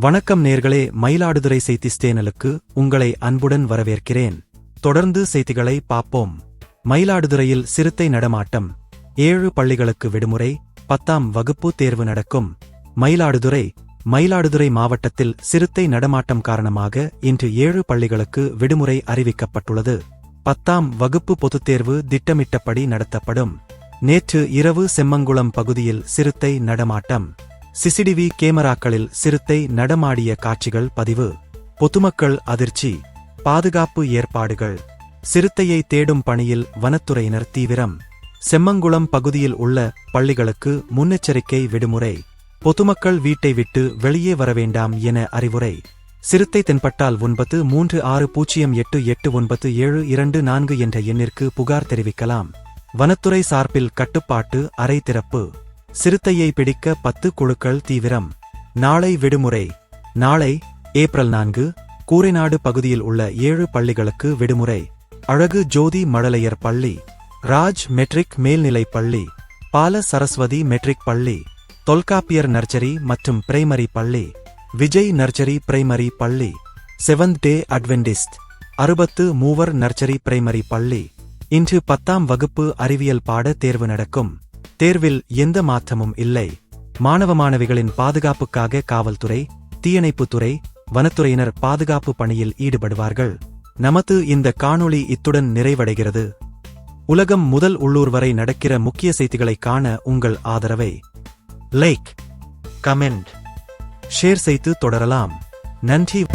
வணக்கம் நேர்களே மயிலாடுதுறை செய்தி ஸ்டேனலுக்கு உங்களை அன்புடன் வரவேற்கிறேன். தொடர்ந்து செய்திகளை பார்ப்போம். மயிலாடுதுறையில் சிறுத்தை நடமாட்டம். ஏழு பள்ளிகளுக்கு விடுமுறை பத்தாம் வகுப்பு தேர்வு நடக்கும். மயிலாடுதுறை மயிலாடுதுறை மாவட்டத்தில் சிறுத்தை நடமாட்டம் காரணமாக இன்று ஏழு பள்ளிகளுக்கு விடுமுறை அறிவிக்கப்பட்டுள்ளது. பத்தாம் வகுப்பு பொதுத் தேர்வு திட்டமிட்டபடி நடத்தப்படும். நேற்று இரவு செம்மங்குளம் பகுதியில் சிறுத்தை நடமாட்டம். சிசிடிவி கேமராக்களில் சிறுத்தை நடமாடிய காட்சிகள் பதிவு. பொதுமக்கள் அதிர்ச்சி. பாதுகாப்பு ஏற்பாடுகள். சிறுத்தையை தேடும் பணியில் வனத்துறையினர் தீவிரம். செம்மங்குளம் பகுதியில் உள்ள பள்ளிகளுக்கு முன்னெச்சரிக்கை விடுமுறை. பொதுமக்கள் வீட்டை விட்டு வெளியே வரவேண்டாம் என அறிவுரை. சிறுத்தை தென்பட்டால் ஒன்பது மூன்று ஆறு பூஜ்ஜியம் எட்டு எட்டு ஒன்பது ஏழு இரண்டு நான்கு என்ற எண்ணிற்கு புகார் தெரிவிக்கலாம். வனத்துறை சார்பில் கட்டுப்பாட்டு அறை திறப்பு. சிறுத்தையை பிடிக்க பத்து குழுக்கள் தீவிரம். நாளை விடுமுறை. நாளை ஏப்ரல் நான்கு கூரைநாடு பகுதியில் உள்ள ஏழு பள்ளிகளுக்கு விடுமுறை. அழகு ஜோதி மழலையர் பள்ளி. ராஜ் மெட்ரிக் மேல்நிலைப் பள்ளி. பால சரஸ்வதி மெட்ரிக் பள்ளி. தொல்காப்பியர் நர்சரி மற்றும் பிரைமரி பள்ளி. விஜய் நர்சரி பிரைமரி பள்ளி. Seventh day adventist. அறுபத்து மூவர் நர்சரி பிரைமரி பள்ளி. இன்று பத்தாம் வகுப்பு அறிவியல் பாட தேர்வு நடக்கும். தேர்வில் எந்த மாற்றமும் இல்லை. மாணவ மாணவிகளின் பாதுகாப்புக்காக காவல்துறை தீயணைப்புத்துறை வனத்துறையினர் பாதுகாப்பு பணியில் ஈடுபடுவார்கள். நமது இந்த காணொளி இத்துடன் நிறைவடைகிறது. உலகம் முதல் உள்ளூர் வரை நடக்கிற முக்கிய செய்திகளை காண உங்கள் ஆதரவை. லைக் கமெண்ட் ஷேர் செய்து தொடரலாம். நன்றி.